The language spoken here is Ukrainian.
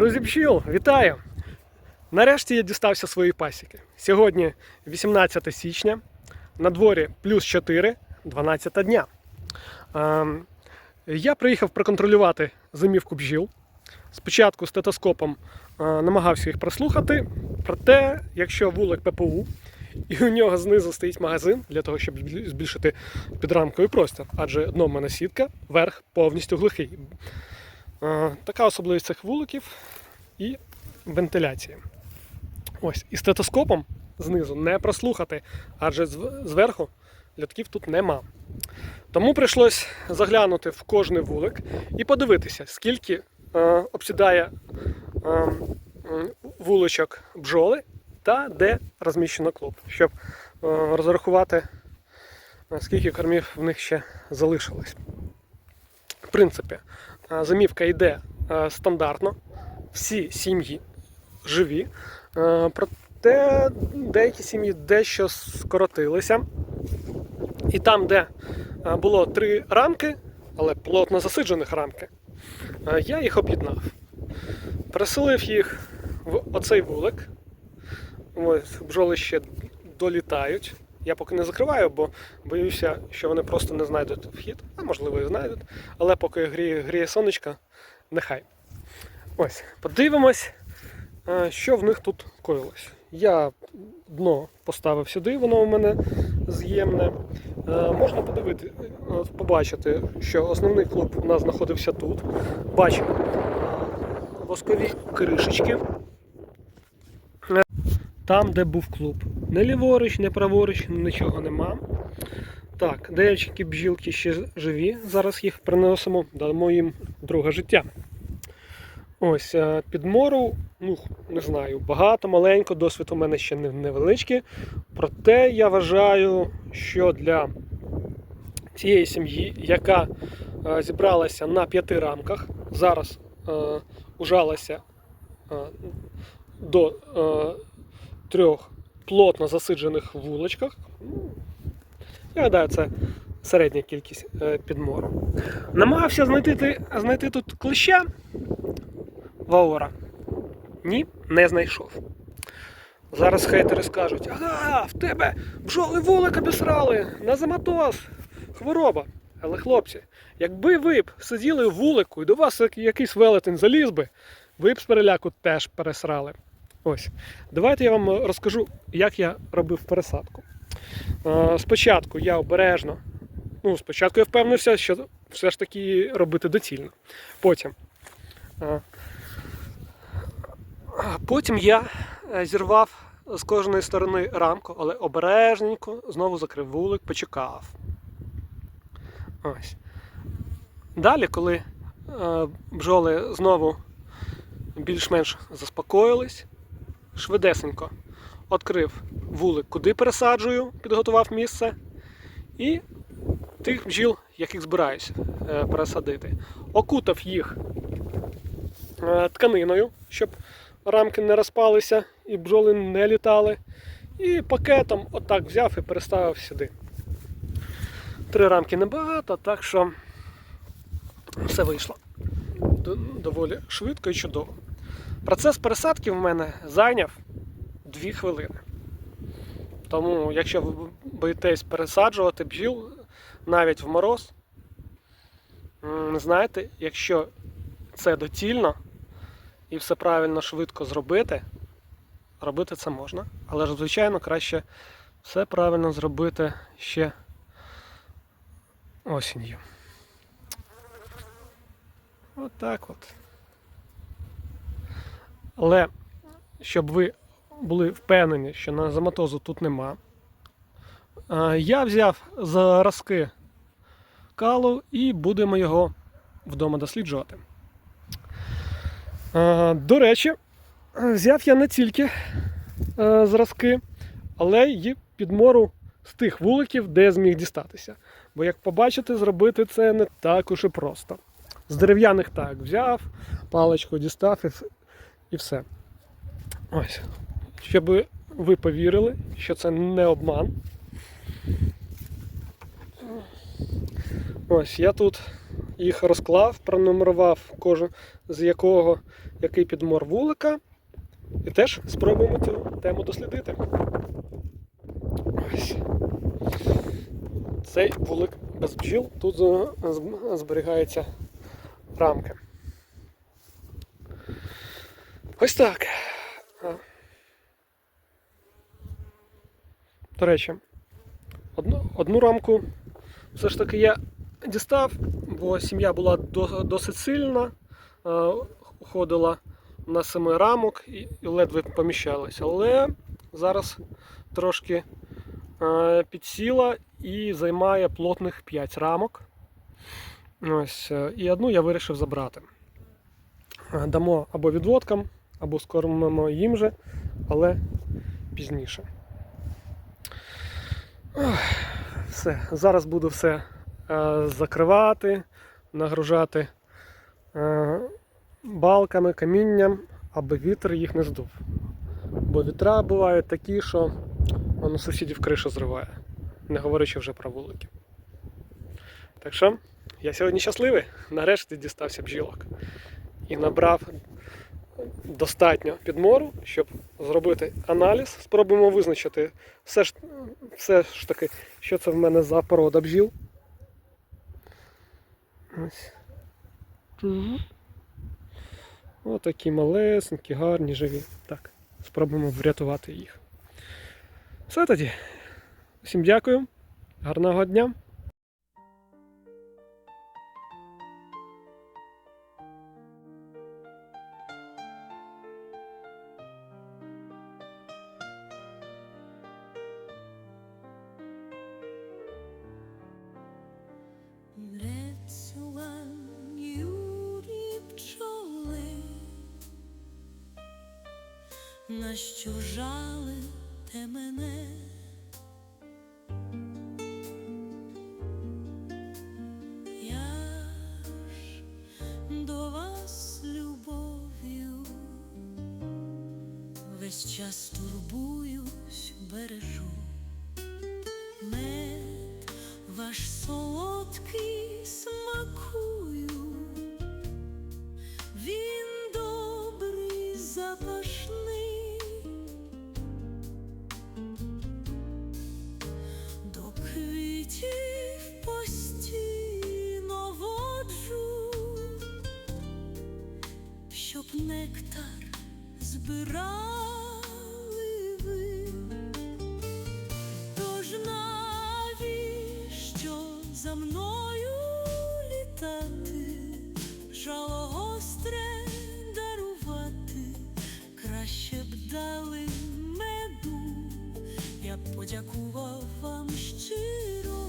Друзі бджіл, вітаю! Нарешті я дістався своєї пасіки. Сьогодні 18 січня, на дворі плюс 4, 12 дня. Ем, я приїхав проконтролювати зимівку бджіл. Спочатку стетоскопом е, намагався їх прослухати, проте, якщо вулик ППУ, і у нього знизу стоїть магазин для того, щоб збіль- збільшити підрамковий простір, адже дно в мене сітка, верх повністю глухий. Е, Така особливість цих вуликів і вентиляції. Ось, і стетоскопом знизу не прослухати, адже зверху льотків тут нема. Тому прийшлось заглянути в кожний вулик і подивитися, скільки е, обсідає е, вуличок бджоли та де розміщено клуб, щоб е, розрахувати, е, скільки кормів в них ще залишилось. В принципі, замівка йде стандартно, всі сім'ї живі, проте деякі сім'ї дещо скоротилися. І там, де було три рамки, але плотно засиджених рамки, я їх об'єднав. Переселив їх в оцей вулик. Ось, бджоли ще долітають. Я поки не закриваю, бо боюся, що вони просто не знайдуть вхід, можливо і знайдуть. Але поки гріє, гріє сонечко, нехай. Ось, подивимось, е, що в них тут коїлось. Я дно поставив сюди, воно у мене з'ємне. Е, Можна подивити, е, побачити, що основний клуб у нас знаходився тут. Бачимо воскові кришечки. Там, де був клуб. Не ліворуч, не праворуч, нічого нема. Так, деякі бджілки ще живі. Зараз їх приносимо, дамо їм друге життя. Ось е, підмору, ну не знаю, багато, маленько, досвід у мене ще невеличкий. Проте я вважаю, що для цієї сім'ї, яка е, зібралася на п'яти рамках, зараз е, ужалася е, до е, трьох плотно засиджених вуличках. Я гадаю, це середня кількість е, підмору. Намагався знайти, знайти тут клеща Ваора. Ні, не знайшов. Зараз хейтери скажуть: ага, в тебе бджоли вулик обісрали, на заматоз, хвороба. Але хлопці, якби ви б сиділи в вулику і до вас якийсь велетень заліз би, ви б з переляку теж пересрали. Ось. Давайте я вам розкажу, як я робив пересадку. Е, Спочатку я обережно, ну, спочатку я впевнився, що все ж таки робити доцільно. Потім. е, Потім я е, зірвав з кожної сторони рамку, але обережненько знову закрив вулик, почекав. Ось. Далі, коли бджоли знову більш-менш заспокоїлись, швидесенько відкрив вулик, куди пересаджую, підготував місце. І тих бджіл, яких збираюся е, пересадити, окутав їх е, тканиною, щоб рамки не розпалися і бджоли не літали. І пакетом отак взяв і переставив сюди. Три рамки небагато, так що все вийшло доволі швидко і чудово. Процес пересадки в мене зайняв 2 хвилини. Тому, якщо ви боїтесь пересаджувати бджіл навіть в мороз, знаєте, якщо це доцільно і все правильно швидко зробити, робити це можна. Але ж, звичайно, краще все правильно зробити ще осінню. От так от. Але щоб ви були впевнені, що на заматозу тут нема, я взяв заразки калу і будемо його вдома досліджувати. До речі, взяв я не тільки е, зразки, але й підмору з тих вуликів, де я зміг дістатися. Бо, як побачите, зробити це не так уж і просто. З дерев'яних так взяв, паличку дістав і все. Ось. Щоб ви повірили, що це не обман. Ось я тут їх розклав, пронумерував кожен з якого який підмор вулика. І теж спробуємо цю тему дослідити. Ось. Цей вулик без бджіл. Тут зберігається рамки. Ось так. До речі, одну, одну рамку все ж таки я дістав, бо сім'я була досить сильна, е, ходила на семи рамок і ледве поміщалася. Але зараз трошки е, підсіла і займає плотних 5 рамок. Ось, е, і одну я вирішив забрати. Дамо або відводкам, або скормимо їм же, але пізніше. Все, зараз буду все е, закривати, нагружати е, балками, камінням, аби вітер їх не здув. Бо вітра бувають такі, що воно сусідів кришу зриває, не говорячи вже про вулики. Так що, я сьогодні щасливий, нарешті дістався бджілок і набрав достатньо підмору, щоб зробити аналіз. Спробуємо визначити все ж, все ж таки, що це в мене за порода бджіл. Ось. Мгм. Отакі малесенькі, гарні, живі. Так, спробуємо врятувати їх. Все тоді. Всім дякую. Гарного дня. На що жалите мене? Я ж до вас любов'ю весь час турбуюсь, бережу. Мед ваш солодкий смакую, він добрий запашний, збирали ви. Тож навіщо за мною літати, жало гостре дарувати, краще б дали меду, я б подякував вам щиро.